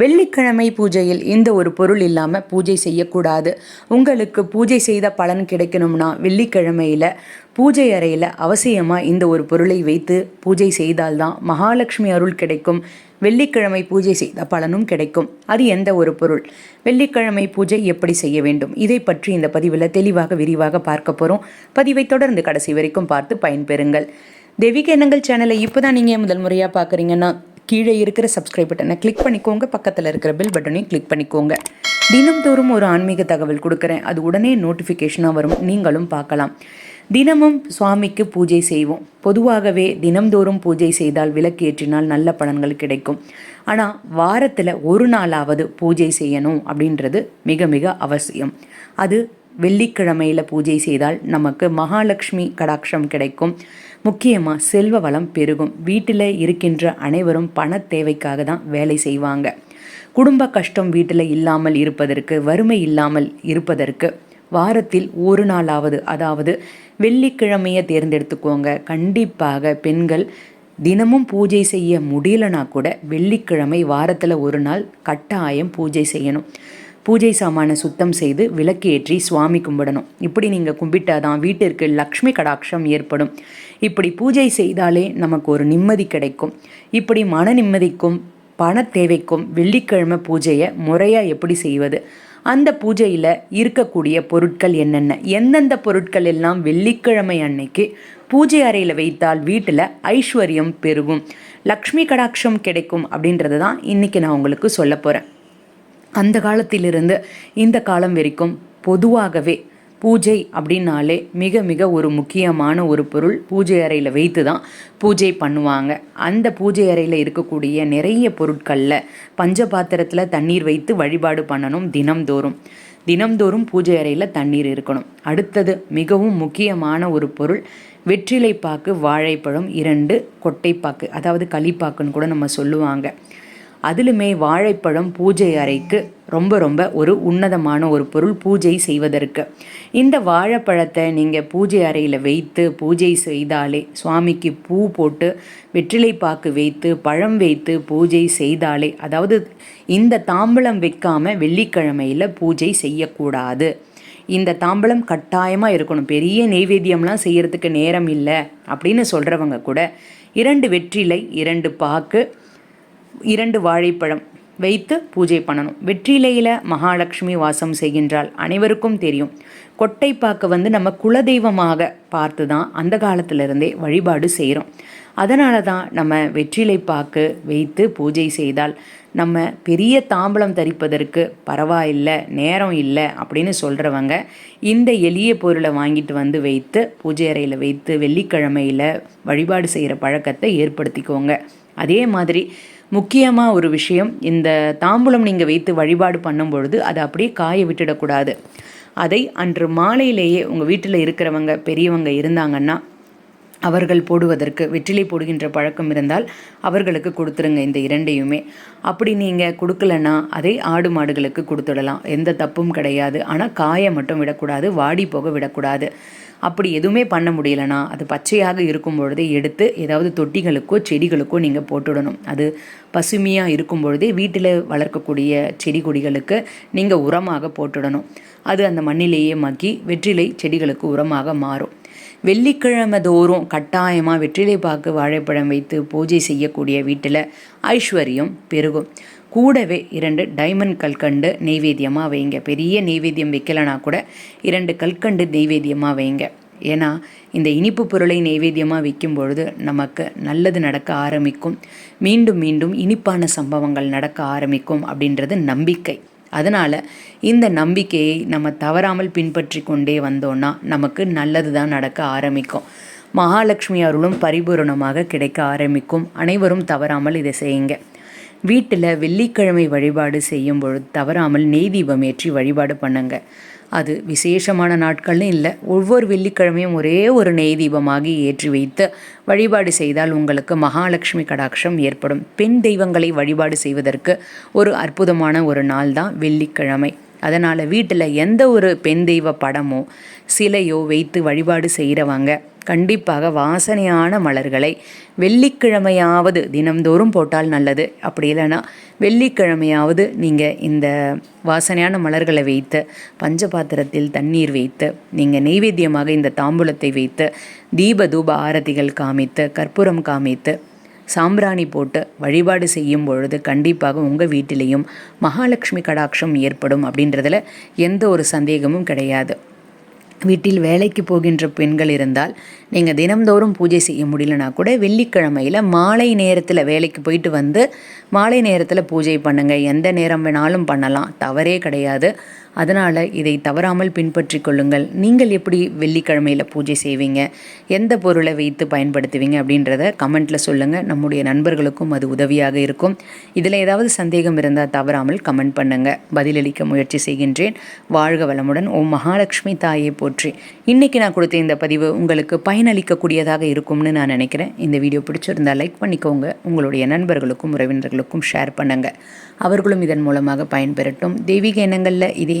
வெள்ளிக்கிழமை பூஜையில் இந்த ஒரு பொருள் இல்லாமல் பூஜை செய்யக்கூடாது. உங்களுக்கு பூஜை செய்த பலன் கிடைக்கணும்னா வெள்ளிக்கிழமையில் பூஜை அறையில் அவசியமாக இந்த ஒரு பொருளை வைத்து பூஜை செய்தால்தான் மகாலட்சுமி அருள் கிடைக்கும். வெள்ளிக்கிழமை பூஜை செய்த பலனும் கிடைக்கும். அது எந்த ஒரு பொருள்? வெள்ளிக்கிழமை பூஜை எப்படி செய்ய வேண்டும்? இதை பற்றி இந்த பதிவில் தெளிவாக விரிவாக பார்க்க போகிறோம் பதிவை தொடர்ந்து கடைசி வரைக்கும் பார்த்து பயன்பெறுங்கள். தேவிக எண்ணங்கள் சேனலை இப்போ தான் நீங்கள் முதல் முறையாக பார்க்குறீங்கன்னா கீழே இருக்கிற சப்ஸ்கிரைப் பட்டனை கிளிக் பண்ணிக்கோங்க. பக்கத்தில் இருக்கிற பெல் பட்டனையும் கிளிக் பண்ணிக்கோங்க. தினம்தோறும் ஒரு ஆன்மீக தகவல் கொடுக்குறேன். அது உடனே நோட்டிஃபிகேஷனாக வரும். நீங்களும் பார்க்கலாம். தினமும் சுவாமிக்கு பூஜை செய்வோம். பொதுவாகவே தினம்தோறும் பூஜை செய்தால் விளக்கு ஏற்றினால் நல்ல பலன்கள் கிடைக்கும். ஆனால் வாரத்தில் ஒரு நாளாவது பூஜை செய்யணும் அப்படின்றது மிக மிக அவசியம். அது வெள்ளிக்கிழமையில் பூஜை செய்தால் நமக்கு மகாலட்சுமி கடாட்சம் கிடைக்கும். முக்கியமாக செல்வ வளம் பெருகும். வீட்டில் இருக்கின்ற அனைவரும் பண தேவைக்காக தான் வேலை செய்வாங்க. குடும்ப கஷ்டம் வீட்டில் இல்லாமல் இருப்பதற்கு வறுமை இல்லாமல் இருப்பதற்கு வாரத்தில் ஒரு நாளாவது அதாவது வெள்ளிக்கிழமையை தேர்ந்தெடுத்துக்கோங்க. கண்டிப்பாக பெண்கள் தினமும் பூஜை செய்ய முடியலனா கூட வெள்ளிக்கிழமை வாரத்தில் ஒரு நாள் கட்டாயம் பூஜை செய்யணும். பூஜை சாமானை சுத்தம் செய்து விளக்கேற்றி சுவாமி கும்பிடணும். இப்படி நீங்கள் கும்பிட்டாதான் வீட்டிற்கு லக்ஷ்மி கடாட்சம் ஏற்படும். இப்படி பூஜை செய்தாலே நமக்கு ஒரு நிம்மதி கிடைக்கும். இப்படி மன நிம்மதிக்கும் பண தேவைக்கும் வெள்ளிக்கிழமை பூஜையை முறையாக எப்படி செய்வது? அந்த பூஜையில் இருக்கக்கூடிய பொருட்கள் என்னென்ன? எந்தெந்த பொருட்கள் எல்லாம் வெள்ளிக்கிழமை அன்னைக்கு பூஜை அறையில் வைத்தால் வீட்டில் ஐஸ்வர்யம் பெருகும். லக்ஷ்மி கடாட்சம் கிடைக்கும் அப்படின்றது தான் இன்றைக்கி நான் உங்களுக்கு சொல்ல போகிறேன் அந்த காலத்திலிருந்து இந்த காலம் வரைக்கும் பொதுவாகவே பூஜை அப்படின்னாலே மிக மிக ஒரு முக்கியமான ஒரு பொருள். பூஜை அறையில் வைத்து தான் பூஜை பண்ணுவாங்க. அந்த பூஜை அறையில் இருக்கக்கூடிய நிறைய பொருட்களில் பஞ்ச பாத்திரத்தில் தண்ணீர் வைத்து வழிபாடு பண்ணணும் தினம்தோறும். தினம்தோறும் பூஜை அறையில் தண்ணீர் இருக்கணும். அடுத்தது மிகவும் முக்கியமான ஒரு பொருள் வெற்றிலைப்பாக்கு வாழைப்பழம் இரண்டு கொட்டைப்பாக்கு அதாவது களிப்பாக்குன்னு கூட நம்ம சொல்லுவாங்க. அதிலுமே வாழைப்பழம் பூஜை அறைக்கு ரொம்ப ரொம்ப ஒரு உன்னதமான ஒரு பொருள் பூஜை செய்வதற்கு. இந்த வாழைப்பழத்தை நீங்கள் பூஜை அறையில் வைத்து பூஜை செய்தாலே சுவாமிக்கு பூ போட்டு வெற்றிலை பாக்கு வைத்து பழம் வைத்து பூஜை செய்தாலே அதாவது இந்த தாம்பலம் வைக்காமல் வெள்ளிக்கிழமையில் பூஜை செய்யக்கூடாது. இந்த தாம்பலம் கட்டாயமாக இருக்கணும். பெரிய நெய்வேத்தியம்லாம் செய்கிறதுக்கு நேரம் இல்லை அப்படின்னு சொல்கிறவங்க கூட இரண்டு வெற்றிலை இரண்டு பாக்கு இரண்டு வாழைப்பழம் வைத்து பூஜை பண்ணணும். வெற்றிலையில் மகாலட்சுமி வாசம் செய்கின்றால் அனைவருக்கும் தெரியும். கொட்டைப்பாக்கு வந்து நம்ம குலதெய்வமாக பார்த்து தான் அந்த காலத்திலிருந்தே வழிபாடு செய்கிறோம் அதனால தான் நம்ம வெற்றிலை பாக்கு வைத்து பூஜை செய்தால் நம்ம பெரிய தாம்பலம் தரிப்பதற்கு பரவாயில்லை நேரம் இல்லை அப்படின்னு சொல்கிறவங்க இந்த எளிய பொருளை வாங்கிட்டு வந்து வைத்து பூஜை அறையில் வைத்து வெள்ளிக்கிழமையில் வழிபாடு செய்கிற பழக்கத்தை ஏற்படுத்திக்கோங்க. அதே மாதிரி முக்கியமாக ஒரு விஷயம் இந்த தாம்பூலம் நீங்கள் வைத்து வழிபாடு பண்ணும் பொழுது அதை அப்படியே காய விட்டுடக்கூடாது. அதை அன்று மாலையிலேயே உங்கள் வீட்டில் இருக்கிறவங்க பெரியவங்க இருந்தாங்கன்னா அவர்கள் போடுவதற்கு வெற்றிலை போடுகின்ற பழக்கம் இருந்தால் அவர்களுக்கு கொடுத்துருங்க இந்த இரண்டையுமே. அப்படி நீங்கள் கொடுக்கலன்னா அதை ஆடு மாடுகளுக்கு கொடுத்துடலாம். எந்த தப்பும் கிடையாது. ஆனால் காயை மட்டும் விடக்கூடாது வாடி போக விடக்கூடாது. அப்படி எதுவுமே பண்ண முடியலனா அது பச்சையாக இருக்கும் பொழுதே எடுத்து ஏதாவது தொட்டிகளுக்கோ செடிகளுக்கோ நீங்கள் போட்டுடணும். அது பசுமையாக இருக்கும் பொழுதே வீட்டில் வளர்க்கக்கூடிய செடி கொடிகளுக்கு நீங்கள் உரமாக போட்டுடணும். அது அந்த மண்ணிலேயே மக்கி வெற்றிலை செடிகளுக்கு உரமாக மாறும். வெள்ளிக்கிழமை தோறும் கட்டாயமாக வெற்றிலைப்பாக்கு வாழைப்பழம் வைத்து பூஜை செய்யக்கூடிய வீட்டில் ஐஸ்வர்யம் பெருகும். கூடவே இரண்டு டைமண்ட் கல்கண்டு நெய்வேத்தியமாக வைங்க. பெரிய நெய்வேத்தியம் வைக்கலனா கூட இரண்டு கல்கண்டு நெய்வேத்தியமாக வைங்க. ஏன்னா இந்த இனிப்பு பொருளை நெய்வேத்தியமாக வைக்கும் பொழுது நமக்கு நல்லது நடக்க ஆரம்பிக்கும். மீண்டும் மீண்டும் இனிப்பான சம்பவங்கள் நடக்க ஆரம்பிக்கும் அப்படின்றது நம்பிக்கை. அதனால் இந்த நம்பிக்கையை நம்ம தவறாமல் பின்பற்றி கொண்டே வந்தோன்னா நமக்கு நல்லது தான் நடக்க ஆரம்பிக்கும். மகாலட்சுமி அருளும் பரிபூரணமாக கிடைக்க ஆரம்பிக்கும். அனைவரும் தவறாமல் இதை செய்யுங்க. வீட்டில் வெள்ளிக்கிழமை வழிபாடு செய்யும் பொழுது தவறாமல் நெய் தீபம் ஏற்றி வழிபாடு பண்ணுங்க. அது விசேஷமான நாட்கள்னு இல்லை. ஒவ்வொரு வெள்ளிக்கிழமையும் ஒரே ஒரு நெய் தீபமாகி ஏற்றி வைத்து வழிபாடு செய்தால் உங்களுக்கு மகாலட்சுமி கடாட்சம் ஏற்படும். பெண் தெய்வங்களை வழிபாடு செய்வதற்கு ஒரு அற்புதமான ஒரு நாள் தான் வெள்ளிக்கிழமை. அதனால் வீட்டில் எந்த ஒரு பெண் தெய்வ படமோ சிலையோ வைத்து வழிபாடு செய்கிறவங்க கண்டிப்பாக வாசனையான மலர்களை வெள்ளிக்கிழமையாவது தினம்தோறும் போட்டால் நல்லது. அப்படி இல்லைன்னா வெள்ளிக்கிழமையாவது நீங்கள் இந்த வாசனையான மலர்களை வைத்து பஞ்சபாத்திரத்தில் தண்ணீர் வைத்து நீங்கள் நெய்வேத்தியமாக இந்த தாம்பூலத்தை வைத்து தீப தூப ஆரத்திகள் காமித்து கற்பூரம் காமித்து சாம்பிராணி போட்டு வழிபாடு செய்யும் பொழுது கண்டிப்பாக உங்கள் வீட்டிலையும் மகாலட்சுமி கடாட்சம் ஏற்படும் அப்படின்றதுல எந்த ஒரு சந்தேகமும் கிடையாது. வீட்டில் வேலைக்கு போகின்ற பெண்கள் இருந்தால் நீங்கள் தினம்தோறும் பூஜை செய்ய முடியலனா கூட வெள்ளிக்கிழமையில் மாலை நேரத்தில் வேலைக்கு போயிட்டு வந்து மாலை நேரத்தில் பூஜை பண்ணுங்கள் எந்த நேரம் வேணாலும் பண்ணலாம். தவறே கிடையாது. அதனால் இதை தவறாமல் பின்பற்றி கொள்ளுங்கள். நீங்கள் எப்படி வெள்ளிக்கிழமையில் பூஜை செய்வீங்க? எந்த பொருளை வைத்து பயன்படுத்துவீங்க? அப்படின்றத கமெண்ட்டில் சொல்லுங்கள் நம்முடைய நண்பர்களுக்கும் அது உதவியாக இருக்கும். இதில் ஏதாவது சந்தேகம் இருந்தால் தவறாமல் கமெண்ட் பண்ணுங்கள் பதிலளிக்க முயற்சி செய்கின்றேன். வாழ்க வளமுடன். ஓம் மகாலட்சுமி தாயை போற்றி. இன்றைக்கி நான் கொடுத்த இந்த பதிவு உங்களுக்கு பயனளிக்கக்கூடியதாக இருக்கும்னு நான் நினைக்கிறேன். இந்த வீடியோ பிடிச்சிருந்தால் லைக் பண்ணிக்கோங்க. உங்களுடைய நண்பர்களுக்கும் உறவினர்களுக்கும் ஷேர் பண்ணுங்கள் அவர்களும் இதன் மூலமாக பயன்பெறட்டும். தெய்வீக எண்ணங்களில் இதே